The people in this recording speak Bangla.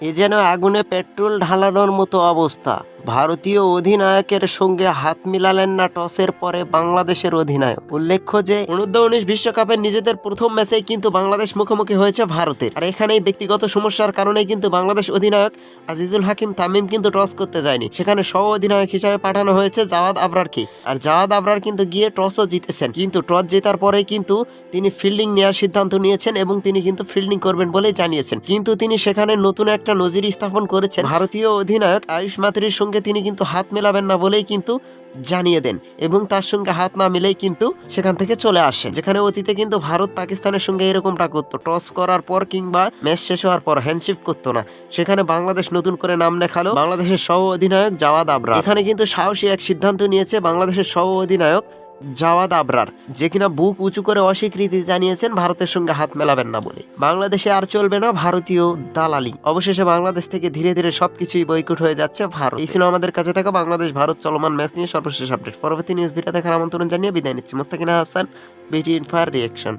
এ যেন আগুনে পেট্রোল ঢালানোর মতো অবস্থা। ভারতীয় অধিনায়কের সঙ্গে হাত মিলালেন না টসের পরে বাংলাদেশের অধিনায়ক। উল্লেখ্য যে অনূর্ধ্ব উনিশ বিশ্বকাপের নিজেদের প্রথম ম্যাচেই কিন্তু বাংলাদেশ মুখোমুখি হয়েছে ভারতের। আর এখানেই ব্যক্তিগত সমস্যার কারণেই কিন্তু বাংলাদেশ অধিনায়ক আজিজুল হাকিম তামিম কিন্তু টস করতে যায়নি। সেখানে সহ অধিনায়ক হিসাবে পাঠানো হয়েছে জাওয়াদ আবরারকে। আর জাওয়াদ আবরার কিন্তু গিয়ে টসও জিতেছেন। কিন্তু টস জেতার পরে কিন্তু তিনি ফিল্ডিং নেওয়ার সিদ্ধান্ত নিয়েছেন এবং তিনি কিন্তু ফিল্ডিং করবেন বলেই জানিয়েছেন। কিন্তু তিনি সেখানে নতুন একটা নজির স্থাপন করেছেন। ভারতীয় অধিনায়ক আয়ুষ মাত্রির সঙ্গে তিনি কিন্তু হাত মেলাবেন না বলেই কিন্তু জানিয়ে দেন এবং তার সঙ্গে হাত না মিলেই কিন্তু সেখান থেকে চলে আসেন। যেখানে অতীতে কিন্তু ভারত পাকিস্তানের সঙ্গে এরকমটা করতো। টস করার পর কিংবা ম্যাচ শেষ হওয়ার পর হ্যান্ডশিপ করতো না। সেখানে বাংলাদেশ নতুন করে নাম লেখালো বাংলাদেশের সহ অধিনায়ক জাওয়াদ আবরা এখানে কিন্তু সাহসী এক সিদ্ধান্ত নিয়েছে বাংলাদেশের সহ অধিনায়ক জাওয়াদ আবরার, যে কিনা বুক উঁচু করে অস্বীকৃতি জানিয়েছেন, ভারতের সঙ্গে হাত মেলাবেন না বলে। বাংলাদেশে আর চলবে না ভারতীয় দালালি। অবশেষে বাংলাদেশ থেকে ধীরে ধীরে সবকিছুই বৈকুট হয়ে যাচ্ছে ভারত। এই ছিল আমাদের কাছে থাকা বাংলাদেশ ভারত চলমান ম্যাচ নিয়ে সর্বশেষ আপডেট পরবর্তী নিউজ ভিডিও দেখার আমন্ত্রণ জানিয়ে বিদায় নিচ্ছি। মোস্তাকিনা হাসান, বিটি ইনফায়ার রিয়েকশন।